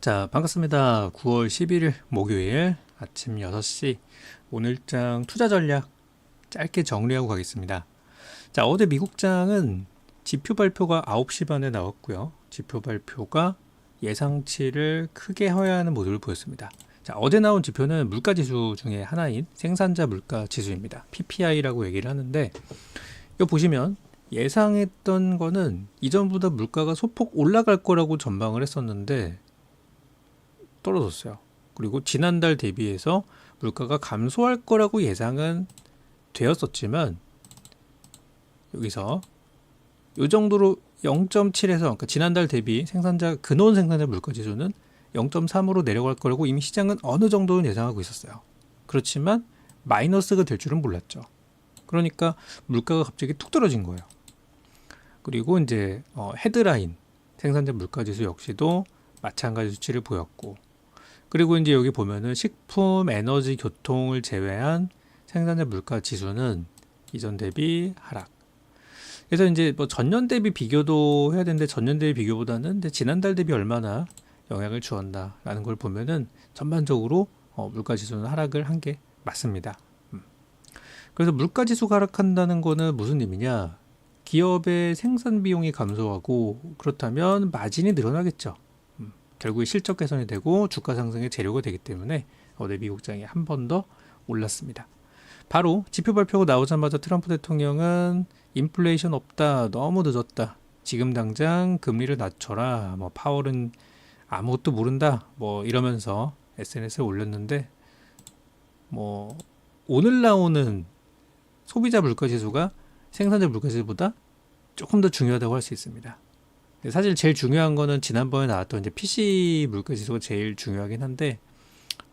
자, 반갑습니다. 9월 11일 목요일 아침 6시 오늘장 투자 전략 짧게 정리하고 가겠습니다. 자, 어제 미국장은 지표 발표가 9시 반에 나왔고요. 지표 발표가 예상치를 크게 하회하는 모습을 보였습니다. 자, 어제 나온 지표는 물가 지수 중에 하나인 생산자 물가 지수입니다. PPI라고 얘기를 하는데 이거 보시면 예상했던 거는 이전보다 물가가 소폭 올라갈 거라고 전망을 했었는데 떨어졌어요. 그리고 지난달 대비해서 물가가 감소할 거라고 예상은 되었었지만 여기서 이 정도로 0.7에서 그러니까 지난달 대비 생산자 근원 생산자 물가 지수는 0.3으로 내려갈 거라고 이미 시장은 어느 정도는 예상하고 있었어요. 그렇지만 마이너스가 될 줄은 몰랐죠. 그러니까 물가가 갑자기 툭 떨어진 거예요. 그리고 이제 어, 헤드라인 생산자 물가 지수 역시도 마찬가지 수치를 보였고 그리고 이제 여기 보면은 식품, 에너지, 교통을 제외한 생산자 물가 지수는 이전 대비 하락. 그래서 이제 뭐 전년 대비 비교도 해야 되는데 전년 대비 비교보다는 지난달 대비 얼마나 영향을 주었나라는 걸 보면은 전반적으로 어, 물가 지수는 하락을 한 게 맞습니다. 음. 그래서 물가 지수가 하락한다는 거는 무슨 의미냐? 기업의 생산 비용이 감소하고 그렇다면 마진이 늘어나겠죠. 음. 결국에 실적 개선이 되고 주가 상승의 재료가 되기 때문에 어제 미국 장이 한 번 더 올랐습니다. 바로 지표 발표가 나오자마자 트럼프 대통령은 인플레이션 없다, 너무 늦었다. 지금 당장 금리를 낮춰라. 뭐 파월은 아무것도 모른다. 뭐 이러면서 SNS에 올렸는데 뭐 오늘 나오는 소비자 물가 지수가 생산자 물가 지수보다 조금 더 중요하다고 할 수 있습니다. 사실 제일 중요한 거는 지난번에 나왔던 이제 PC 물가 지수가 제일 중요하긴 한데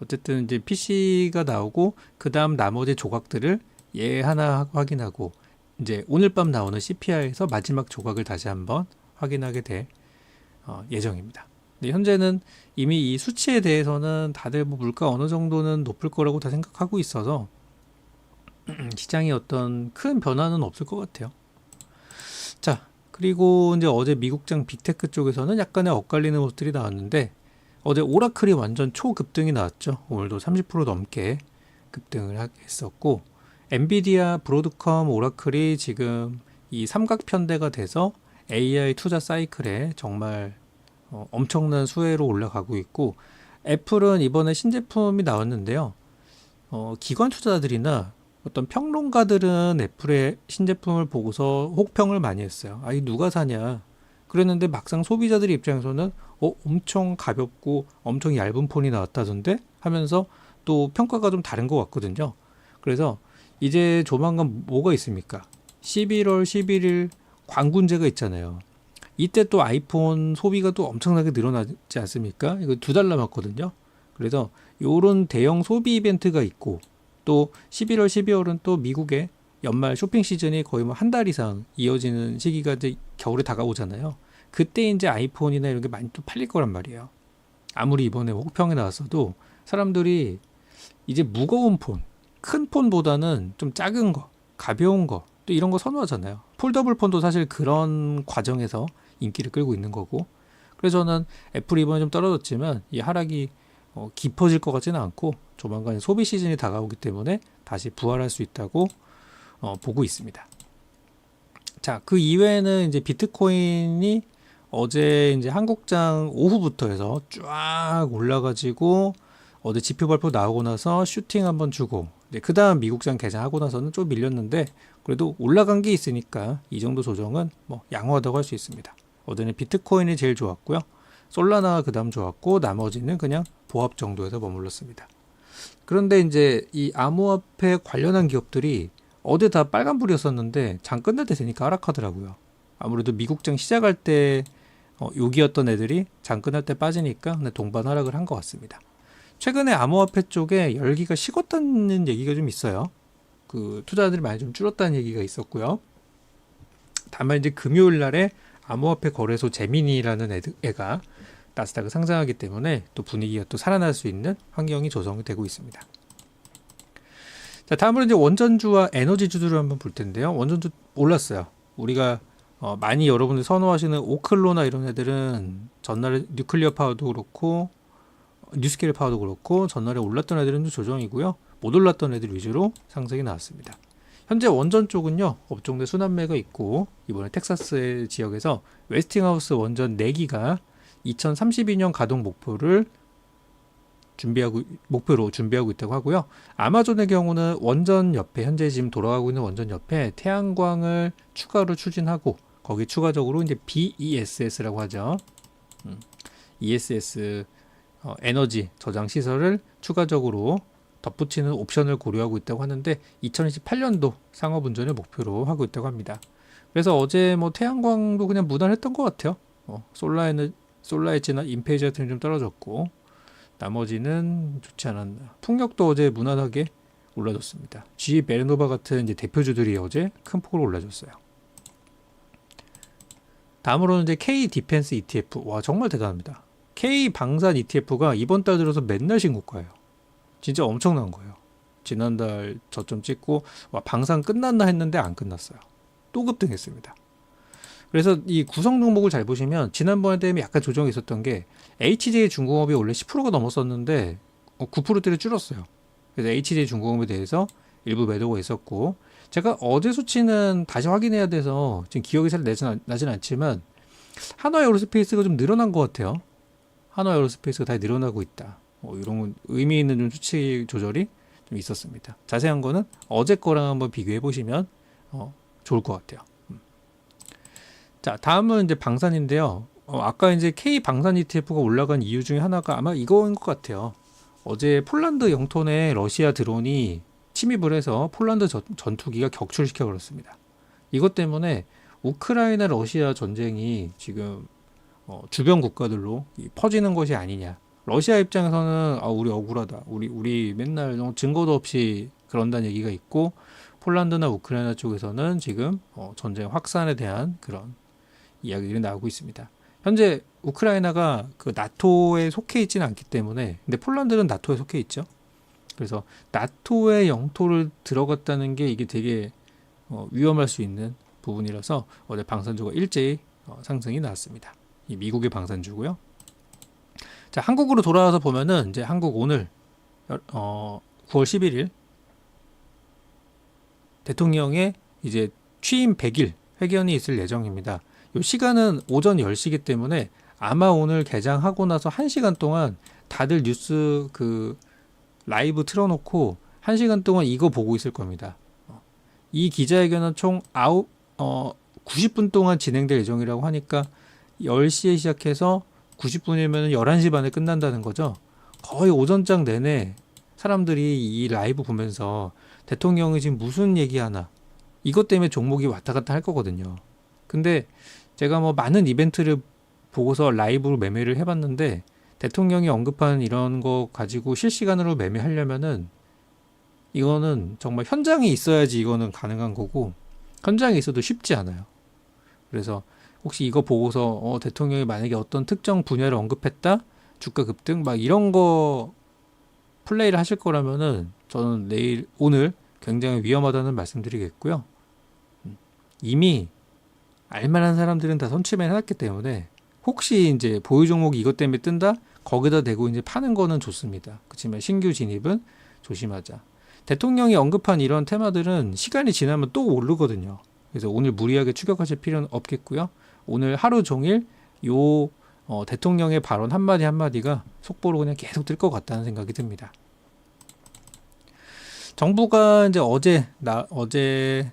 어쨌든 이제 PC가 나오고 그 다음 나머지 조각들을 얘 하나 확인하고 이제 오늘 밤 나오는 CPI에서 마지막 조각을 다시 한번 확인하게 될 어, 예정입니다. 근데 현재는 이미 이 수치에 대해서는 다들 뭐 물가 어느 정도는 높을 거라고 다 생각하고 있어서 시장에 어떤 큰 변화는 없을 것 같아요. 자, 그리고 이제 어제 미국장 빅테크 쪽에서는 약간의 엇갈리는 모습들이 나왔는데 어제 오라클이 완전 초급등이 나왔죠. 오늘도 30% 넘게 급등을 했었고 엔비디아, 브로드컴, 오라클이 지금 이 삼각편대가 돼서 AI 투자 사이클에 정말 어, 엄청난 수혜로 올라가고 있고 애플은 이번에 신제품이 나왔는데요. 어, 기관 투자자들이나 어떤 평론가들은 애플의 신제품을 보고서 혹평을 많이 했어요. 아, 이 누가 사냐? 그랬는데 막상 소비자들 입장에서는 어, 엄청 가볍고 엄청 얇은 폰이 나왔다던데 하면서 또 평가가 좀 다른 것 같거든요. 그래서 이제 조만간 뭐가 있습니까? 11월 11일 광군제가 있잖아요. 이때 또 아이폰 소비가 또 엄청나게 늘어나지 않습니까? 이거 두 달 남았거든요. 그래서 요런 대형 소비 이벤트가 있고 또 11월, 12월은 또 미국의 연말 쇼핑 시즌이 거의 뭐 한 달 이상 이어지는 시기가 이제 겨울에 다가오잖아요. 그때 이제 아이폰이나 이런 게 많이 또 팔릴 거란 말이에요. 아무리 이번에 혹평이 나왔어도 사람들이 이제 무거운 폰, 큰 폰보다는 좀 작은 거, 가벼운 거, 또 이런 거 선호하잖아요. 폴더블 폰도 사실 그런 과정에서 인기를 끌고 있는 거고. 그래서 저는 애플이 이번에 좀 떨어졌지만 이 하락이 어, 깊어질 것 같지는 않고 조만간 소비 시즌이 다가오기 때문에 다시 부활할 수 있다고 어, 보고 있습니다. 자, 그 이외에는 이제 비트코인이 어제 이제 한국장 오후부터 해서 쫙 올라가지고 어제 지표 발표 나오고 나서 슈팅 한번 주고 그 다음 미국장 개장하고 나서는 좀 밀렸는데 그래도 올라간 게 있으니까 이 정도 조정은 뭐 양호하다고 할 수 있습니다. 어제는 비트코인이 제일 좋았고요. 솔라나가 그 다음 좋았고 나머지는 그냥 보합 정도에서 머물렀습니다. 그런데 이제 이 암호화폐 관련한 기업들이 어제 다 빨간불이었었는데 장 끝날 때 되니까 하락하더라고요. 아무래도 미국장 시작할 때 어, 욕이었던 애들이 장 끝날 때 빠지니까 동반 하락을 한 것 같습니다. 최근에 암호화폐 쪽에 열기가 식었다는 얘기가 좀 있어요. 그 투자자들이 많이 좀 줄었다는 얘기가 있었고요. 다만 이제 금요일 날에 암호화폐 거래소 재민이라는 애가 나스닥을 상장하기 때문에 또 분위기가 또 살아날 수 있는 환경이 조성이 되고 있습니다. 자, 다음으로 이제 원전주와 에너지주들을 한번 볼 텐데요. 원전주 올랐어요. 우리가 어, 많이 여러분들 선호하시는 오클로나 이런 애들은 전날에 뉴클리어 파워도 그렇고 뉴스케일 파워도 그렇고 전날에 올랐던 애들은 좀 조정이고요. 못 올랐던 애들 위주로 상승이 나왔습니다. 현재 원전 쪽은요 업종대 순환매가 있고 이번에 텍사스 지역에서 웨스팅하우스 원전 4기가 2032년 가동 목표를 준비하고 목표로 준비하고 있다고 하고요. 아마존의 경우는 원전 옆에 현재 지금 돌아가고 있는 원전 옆에 태양광을 추가로 추진하고 거기 추가적으로 이제 BESS라고 하죠. 음, ESS 어, 에너지 저장 시설을 추가적으로 덧붙이는 옵션을 고려하고 있다고 하는데 2028년도 상업 운전을 목표로 하고 있다고 합니다. 그래서 어제 뭐 태양광도 그냥 무난했던 것 같아요. 어, 솔라에는 솔라에지나 인페이지 같은 게좀 떨어졌고 나머지는 좋지 않았나. 풍력도 어제 무난하게 올라줬습니다. G 베르노바 같은 이제 대표주들이 어제 큰 폭으로 올라줬어요. 다음으로는 이제 K 디펜스 ETF. 와 정말 대단합니다. K 방산 ETF가 이번 달 들어서 맨날 신고가예요. 진짜 엄청난 거예요. 지난달 저점 찍고 와 방산 끝났나 했는데 안 끝났어요. 또 급등했습니다. 그래서 이 구성 종목을 잘 보시면 지난번에 때문에 약간 조정이 있었던 게 HJ 중공업이 원래 10%가 넘었었는데 9%대로 줄었어요. 그래서 HJ 중공업에 대해서 일부 매도가 있었고 제가 어제 수치는 다시 확인해야 돼서 지금 기억이 잘 나진, 않- 나진 않지만 한화 에어로스페이스가 좀 늘어난 것 같아요. 한화 에어로스페이스가 다시 늘어나고 있다. 뭐 이런 의미 있는 좀 수치 조절이 좀 있었습니다. 자세한 거는 어제 거랑 한번 비교해 보시면 어, 좋을 것 같아요. 음. 자, 다음은 이제 방산인데요. 어, 아까 이제 K 방산 ETF가 올라간 이유 중에 하나가 아마 이거인 것 같아요. 어제 폴란드 영토내 러시아 드론이 침입을 해서 폴란드 전, 전투기가 격출시켜 버렸습니다. 이것 때문에 우크라이나 러시아 전쟁이 지금 어, 주변 국가들로 이 퍼지는 것이 아니냐. 러시아 입장에서는 아 우리 억울하다. 우리 우리 맨날 어, 증거도 없이 그런다는 얘기가 있고 폴란드나 우크라이나 쪽에서는 지금 어, 전쟁 확산에 대한 그런 이야기들이 나오고 있습니다. 현재 우크라이나가 그 나토에 속해 있지는 않기 때문에 근데 폴란드는 나토에 속해 있죠. 그래서 나토의 영토를 들어갔다는 게 이게 되게 어, 위험할 수 있는 부분이라서 어제 방산주가 일제히 어, 상승이 나왔습니다. 이 미국의 방산주고요. 자, 한국으로 돌아와서 보면은 이제 한국 오늘 어, 9월 11일 대통령의 이제 취임 100일 회견이 있을 예정입니다. 이 시간은 오전 10시기 때문에 아마 오늘 개장하고 나서 1시간 동안 다들 뉴스 그 라이브 틀어놓고 1시간 동안 이거 보고 있을 겁니다. 어, 이 기자회견은 총 아홉, 어, 90분 동안 진행될 예정이라고 하니까 10시에 시작해서 90분이면 11시 반에 끝난다는 거죠. 거의 오전장 내내 사람들이 이 라이브 보면서 대통령이 지금 무슨 얘기하나 이것 때문에 종목이 왔다 갔다 할 거거든요. 근데 제가 뭐 많은 이벤트를 보고서 라이브로 매매를 해봤는데 대통령이 언급한 이런 거 가지고 실시간으로 매매하려면은 이거는 정말 현장에 있어야지 이거는 가능한 거고 현장에 있어도 쉽지 않아요. 그래서 혹시 이거 보고서 어, 대통령이 만약에 어떤 특정 분야를 언급했다 주가 급등 막 이런 거 플레이를 하실 거라면은 저는 내일 오늘 굉장히 위험하다는 말씀드리겠고요. 음, 이미 알만한 사람들은 다 선취만 해놨기 때문에 혹시 이제 보유 종목이 이것 때문에 뜬다 거기다 대고 이제 파는 거는 좋습니다. 그렇지만 신규 진입은 조심하자. 대통령이 언급한 이런 테마들은 시간이 지나면 또 오르거든요. 그래서 오늘 무리하게 추격하실 필요는 없겠고요. 오늘 하루 종일 요 어, 대통령의 발언 한마디 한마디가 속보로 그냥 계속 뜰 것 같다는 생각이 듭니다. 정부가 이제 어제 나 어제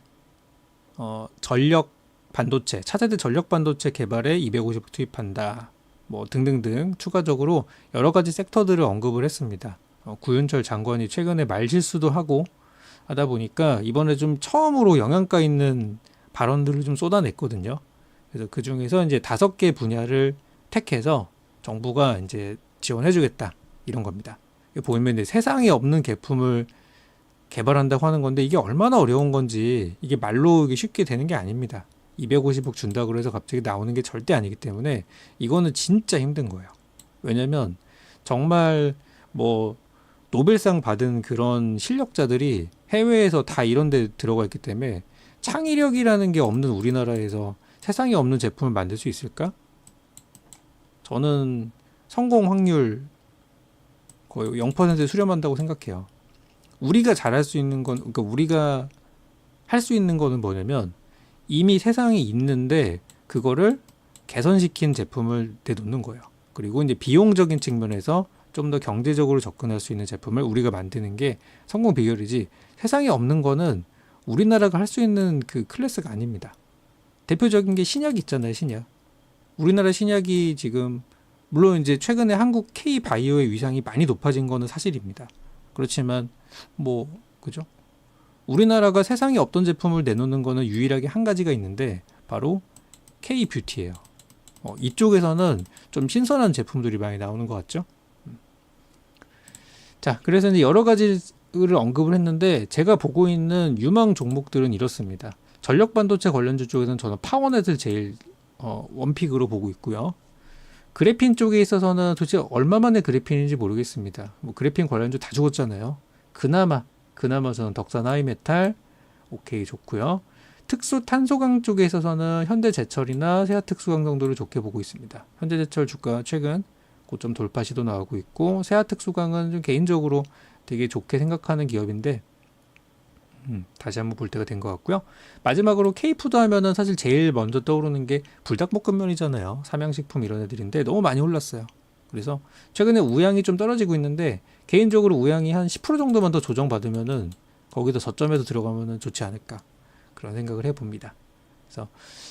어, 전력 반도체 차세대 전력 반도체 개발에 250억 투입한다. 뭐 등등등 추가적으로 여러 가지 섹터들을 언급을 했습니다. 어, 구윤철 장관이 최근에 말실수도 하고 하다 보니까 이번에 좀 처음으로 영양가 있는 발언들을 좀 쏟아냈거든요. 그래서 그 중에서 이제 다섯 개 분야를 택해서 정부가 이제 지원해주겠다 이런 겁니다. 보면 이제 세상에 없는 제품을 개발한다고 하는 건데 이게 얼마나 어려운 건지 이게 말로 이게 쉽게 되는 게 아닙니다. 250억 준다고 해서 갑자기 나오는 게 절대 아니기 때문에 이거는 진짜 힘든 거예요. 왜냐면 정말 뭐 노벨상 받은 그런 실력자들이 해외에서 다 이런 데 들어가 있기 때문에 창의력이라는 게 없는 우리나라에서 세상에 없는 제품을 만들 수 있을까? 저는 성공 확률 거의 0%에 수렴한다고 생각해요. 우리가 잘할 수 있는 건 그러니까 우리가 할 수 있는 거는 뭐냐면 이미 세상에 있는데 그거를 개선시킨 제품을 내놓는 거예요. 그리고 이제 비용적인 측면에서 좀 더 경제적으로 접근할 수 있는 제품을 우리가 만드는 게 성공 비결이지 세상에 없는 거는 우리나라가 할 수 있는 그 클래스가 아닙니다. 대표적인 게 신약 있잖아요, 신약. 우리나라 신약이 지금 물론 이제 최근에 한국 K 바이오의 위상이 많이 높아진 거는 사실입니다. 그렇지만 뭐 그죠? 우리나라가 세상에 없던 제품을 내놓는 거는 유일하게 한 가지가 있는데 바로 K 뷰티예요. 어, 이쪽에서는 좀 신선한 제품들이 많이 나오는 것 같죠? 음. 자, 그래서 이제 여러 가지를 언급을 했는데 제가 보고 있는 유망 종목들은 이렇습니다. 전력 반도체 관련주 쪽에서는 저는 파워넷을 제일 어, 원픽으로 보고 있고요. 그래핀 쪽에 있어서는 도대체 얼마 만에 그래핀인지 모르겠습니다. 뭐 그래핀 관련주 다 죽었잖아요. 그나마 그나마 저는 덕산 하이메탈 오케이 좋고요. 특수 탄소강 쪽에 있어서는 현대제철이나 세아특수강 정도를 좋게 보고 있습니다. 현대제철 주가 최근 고점 돌파 시도 나오고 있고 세아특수강은 좀 개인적으로 되게 좋게 생각하는 기업인데 음, 다시 한번 볼 때가 된 것 같고요. 마지막으로 K푸드 하면은 사실 제일 먼저 떠오르는 게 불닭볶음면이잖아요. 삼양식품 이런 애들인데 너무 많이 올랐어요. 그래서 최근에 우양이 좀 떨어지고 있는데 개인적으로 우양이 한 10% 정도만 더 조정받으면은 거기다 저점에서 들어가면은 좋지 않을까 그런 생각을 해봅니다. 그래서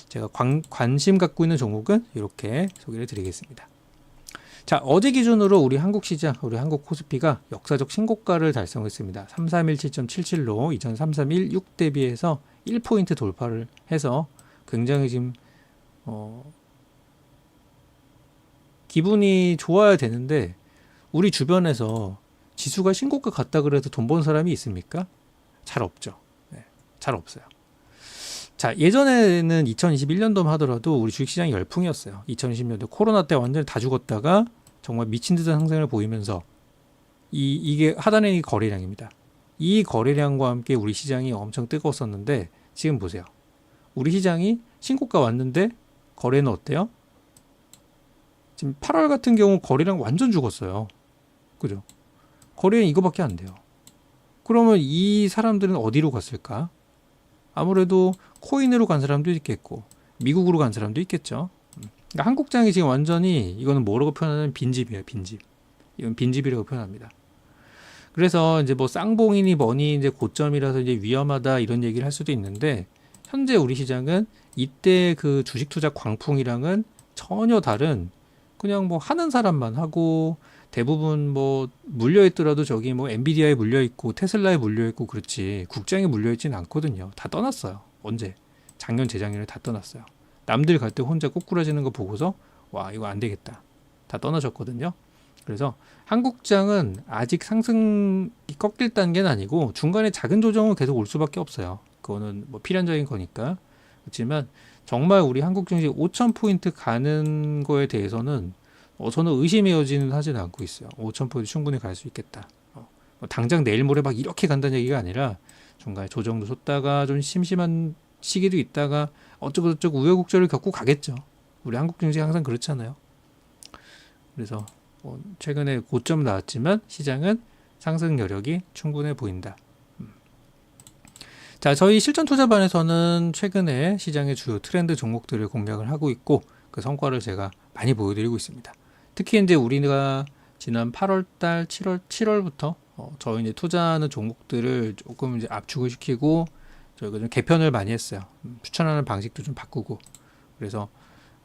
제가 관, 관심 갖고 있는 종목은 이렇게 소개를 드리겠습니다. 자, 어제 기준으로 우리 한국 시장, 우리 한국 코스피가 역사적 신고가를 달성했습니다. 3317.77로 23316 대비해서 1포인트 돌파를 해서 굉장히 지금 어 기분이 좋아야 되는데 우리 주변에서 지수가 신고가 갔다 그래도 돈 번 사람이 있습니까? 잘 없죠. 네, 잘 없어요. 자, 예전에는 2021년도만 하더라도 우리 주식시장이 열풍이었어요. 2020년도 코로나 때 완전히 다 죽었다가 정말 미친 듯한 상승을 보이면서 이, 이게 하단의 거래량입니다. 이 거래량과 함께 우리 시장이 엄청 뜨거웠었는데 지금 보세요. 우리 시장이 신고가 왔는데 거래는 어때요? 지금 8월 같은 경우 거래량 완전 죽었어요. 그죠? 거래는 이거밖에 안 돼요. 그러면 이 사람들은 어디로 갔을까? 아무래도 코인으로 간 사람도 있겠고 미국으로 간 사람도 있겠죠. 그러니까 한국 장이 지금 완전히 이거는 뭐라고 표현하는 빈집이에요, 빈집. 이건 빈집이라고 표현합니다. 그래서 이제 뭐 쌍봉이니 뭐니 이제 고점이라서 이제 위험하다 이런 얘기를 할 수도 있는데 현재 우리 시장은 이때 그 주식 투자 광풍이랑은 전혀 다른 그냥 뭐 하는 사람만 하고 대부분 뭐 물려 있더라도 저기 뭐 엔비디아에 물려 있고 테슬라에 물려 있고 그렇지 국장에 물려 있지는 않거든요. 다 떠났어요. 언제? 작년 재작년에 다 떠났어요. 남들 갈 때 혼자 꼬꾸라지는 거 보고서 와 이거 안 되겠다. 다 떠나셨거든요. 그래서 한국장은 아직 상승이 꺾일 단계는 아니고 중간에 작은 조정은 계속 올 수밖에 없어요. 그거는 뭐 필연적인 거니까. 그렇지만 정말 우리 한국 증시 5천 포인트 가는 거에 대해서는 어, 저는 의심의 여지는 하지는 않고 있어요. 5천 포인트 충분히 갈 수 있겠다. 어, 뭐 당장 내일 모레 막 이렇게 간다는 얘기가 아니라 중간에 조정도 줬다가 좀 심심한 시기도 있다가 어쩌고 저쩌고 우여곡절을 겪고 가겠죠. 우리 한국 증시 항상 그렇잖아요. 그래서 뭐 최근에 고점 나왔지만 시장은 상승 여력이 충분해 보인다. 음. 자, 저희 실전 투자반에서는 최근에 시장의 주요 트렌드 종목들을 공략을 하고 있고 그 성과를 제가 많이 보여드리고 있습니다. 특히 이제 우리가 지난 8월달, 7월 7월부터 어, 저희 이제 투자하는 종목들을 조금 이제 압축을 시키고 저희가 좀 개편을 많이 했어요. 음, 추천하는 방식도 좀 바꾸고 그래서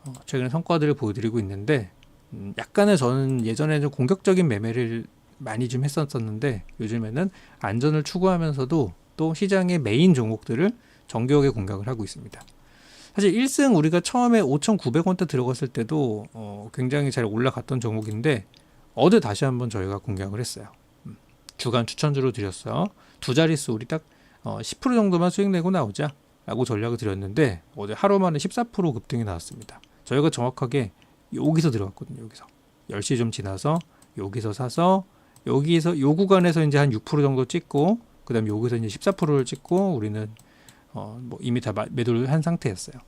어, 최근에 성과들을 보여드리고 있는데 음, 약간의 저는 예전에 좀 공격적인 매매를 많이 좀 했었었는데 요즘에는 안전을 추구하면서도 또 시장의 메인 종목들을 정교하게 공략을 하고 있습니다. 사실 1승 우리가 처음에 5,900원대 들어갔을 때도 어, 굉장히 잘 올라갔던 종목인데 어제 다시 한번 저희가 공략을 했어요. 음, 주간 추천주로 드렸어요. 두 자릿수 우리 딱 어, 10% 정도만 수익 내고 나오자 라고 전략을 드렸는데 어제 하루 만에 14% 급등이 나왔습니다. 저희가 정확하게 여기서 들어갔거든요. 여기서 10시 좀 지나서 여기서 사서 여기서 요 구간에서 이제 한 6% 정도 찍고 그다음 에 여기서 이제 14%를 찍고 우리는 어, 뭐 이미 다 매도를 한 상태였어요.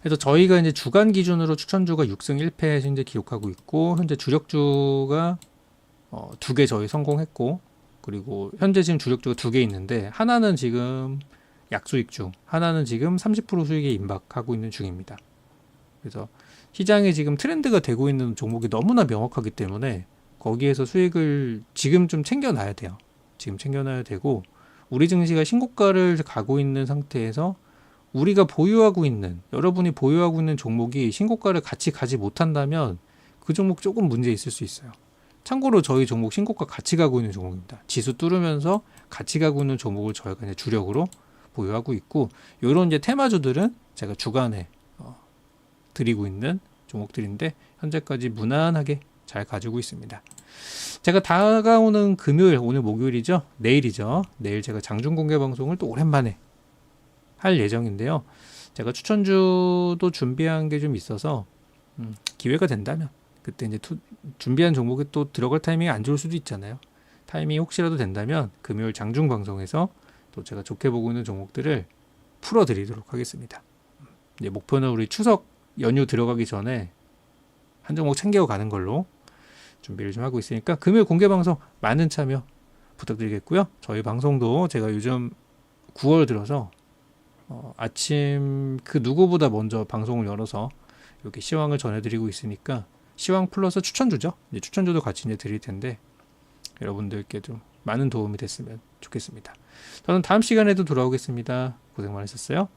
그래서 저희가 이제 주간 기준으로 추천주가 6승 1패에서 이제 기록하고 있고 현재 주력주가 어, 두 개 저희 성공했고 그리고 현재 지금 주력주가 두 개 있는데 하나는 지금 약수익 중 하나는 지금 30% 수익에 임박하고 있는 중입니다. 그래서 시장에 지금 트렌드가 되고 있는 종목이 너무나 명확하기 때문에 거기에서 수익을 지금 좀 챙겨놔야 돼요. 지금 챙겨놔야 되고 우리 증시가 신고가를 가고 있는 상태에서 우리가 보유하고 있는 여러분이 보유하고 있는 종목이 신고가를 같이 가지 못한다면 그 종목 조금 문제 있을 수 있어요. 참고로 저희 종목 신고가 같이 가고 있는 종목입니다. 지수 뚫으면서 같이 가고 있는 종목을 저희가 이제 주력으로 보유하고 있고 이런 이제 테마주들은 제가 주간에 어, 드리고 있는 종목들인데 현재까지 무난하게 잘 가지고 있습니다. 제가 다가오는 금요일 오늘 목요일이죠. 내일이죠. 내일 제가 장중 공개 방송을 또 오랜만에 할 예정인데요. 제가 추천주도 준비한 게 좀 있어서 음, 기회가 된다면 그때 이제 투- 준비한 종목이 또 들어갈 타이밍이 안 좋을 수도 있잖아요. 타이밍이 혹시라도 된다면 금요일 장중 방송에서 또 제가 좋게 보고 있는 종목들을 풀어드리도록 하겠습니다. 목표는 우리 추석 연휴 들어가기 전에 한 종목 챙겨 가는 걸로 준비를 좀 하고 있으니까 금요일 공개 방송 많은 참여 부탁드리겠고요. 저희 방송도 제가 요즘 9월 들어서 어, 아침 그 누구보다 먼저 방송을 열어서 이렇게 시황을 전해드리고 있으니까 시황 플러스 추천주죠. 이제 추천주도 같이 이제 드릴 텐데 여러분들께 좀 많은 도움이 됐으면 좋겠습니다. 저는 다음 시간에도 돌아오겠습니다. 고생 많으셨어요.